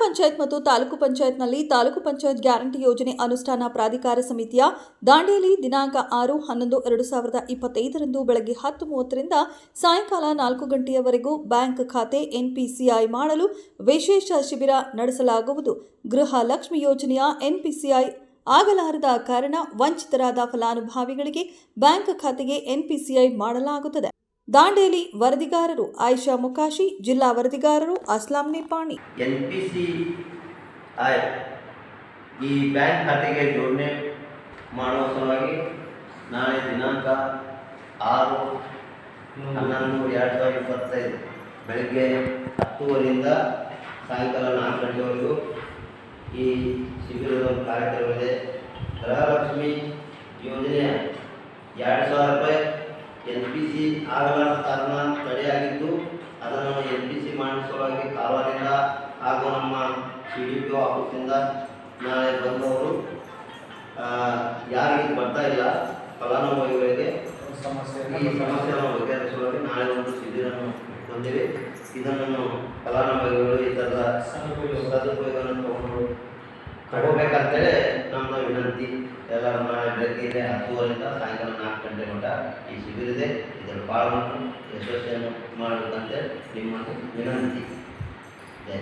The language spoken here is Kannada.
ಪಂಚಾಯತ್ ಮತ್ತು ತಾಲೂಕು ಪಂಚಾಯತ್ನಲ್ಲಿ ತಾಲೂಕು ಪಂಚಾಯತ್ ಗ್ಯಾರಂಟಿ ಯೋಜನೆ ಅನುಷ್ಠಾನ ಪ್ರಾಧಿಕಾರ ಸಮಿತಿಯ ದಾಂಡೇಲಿ ದಿನಾಂಕ ಆರು ಹನ್ನೊಂದು ಎರಡು ಸಾವಿರದ ಇಪ್ಪತ್ತೈದರಂದು ಬೆಳಗ್ಗೆ ಹತ್ತು ಮೂವತ್ತರಿಂದ ಸಾಯಂಕಾಲ ನಾಲ್ಕು ಗಂಟೆಯವರೆಗೂ ಬ್ಯಾಂಕ್ ಖಾತೆ ಎನ್ಪಿಸಿಐ ಮಾಡಲು ವಿಶೇಷ ಶಿಬಿರ ನಡೆಸಲಾಗುವುದು. ಗೃಹ ಲಕ್ಷ್ಮಿ ಯೋಜನೆಯ ಎನ್ಪಿಸಿಐ ಆಗಲಾರದ ಕಾರಣ ವಂಚಿತರಾದ ಫಲಾನುಭವಿಗಳಿಗೆ ಬ್ಯಾಂಕ್ ಖಾತೆಗೆ ಎನ್ಪಿಸಿಐ ಮಾಡಲಾಗುತ್ತದೆ. ದಾಂಡೇಲಿ ವರದಿಗಾರರು ಆಯಿಷಾ ಮುಕಾಶಿ, ಜಿಲ್ಲಾ ವರದಿಗಾರರು Aslam Nipani. N P C I ಈ ಬ್ಯಾಂಕ್ ಖಾತೆಗೆ ಜೋಡಣೆ ಮಾಡುವ ಸಲುವಾಗಿ ನಾಳೆ ದಿನಾಂಕ ಆರು ಹನ್ನೊಂದು ಎರಡು ಸಾವಿರದ ಇಪ್ಪತ್ತೈದು ಬೆಳಗ್ಗೆ ಹತ್ತುವರೆಯಿಂದ ಸಾಯಂಕಾಲ ನಾಲ್ಕು ಗಂಟೆವರೆಗೂ ಈ ಶಿಬಿರದ ಒಂದು ಕಾರ್ಯಕ್ರಮವಿದೆ. ಗೃಹಲಕ್ಷ್ಮಿ ಯೋಜನೆಯ ಎರಡು ಸಾವಿರ ರೂಪಾಯಿ ಎನ್ ಪಿ ಸಿ ಆಗಲಾರದ ಕಾರಣ ತಡೆಯಾಗಿದ್ದು, ಅದನ್ನು ಎನ್ ಪಿ ಸಿ ಮಾಡಿಸುವಾಗಿ ಕಾರವಾರದಿಂದ ಹಾಗೂ ನಮ್ಮ ಸಿ ಡಿ ಪಿ ಆಫೀಸಿಂದ ನಾಳೆ ಬಂದವರು ಯಾರಿಗೆ ಬರ್ತಾ ಇಲ್ಲ, ಫಲಾನುಭವಿಗಳಿಗೆ ಈ ಸಮಸ್ಯೆಯನ್ನು ಬಗೆಹರಿಸುವಾಗಿ ನಾಳೆ ಒಂದು ಶಿಬಿರವನ್ನು ಹೊಂದಿವೆ ಇದನ್ನು ಫಲಾನುಭವಿಗಳು ಈ ಥರದ ಸದುಪಯೋಗವನ್ನು ತಗೊಂಡು ತಗೋಬೇಕಂತೇಳಿ ವಿನಂತಿ ಎಲ್ಲರೂ ನಾಳೆ ಬೆಳಗ್ಗೆ ಹತ್ತುವರೆಯಿಂದ ಸಾಯಂಕಾಲ ನಾಲ್ಕು ಗಂಟೆ ಮಟ್ಟ ಈ ಶಿಬಿರ ಇದೆ ಇದರ ಪಾಲ್ಗೊಂಡು ಯಶಸ್ವಿಯನ್ನು ಮಾಡಬೇಕಂತೇಳಿ ನಿಮ್ಮ ವಿನಂತಿ ಜಯ.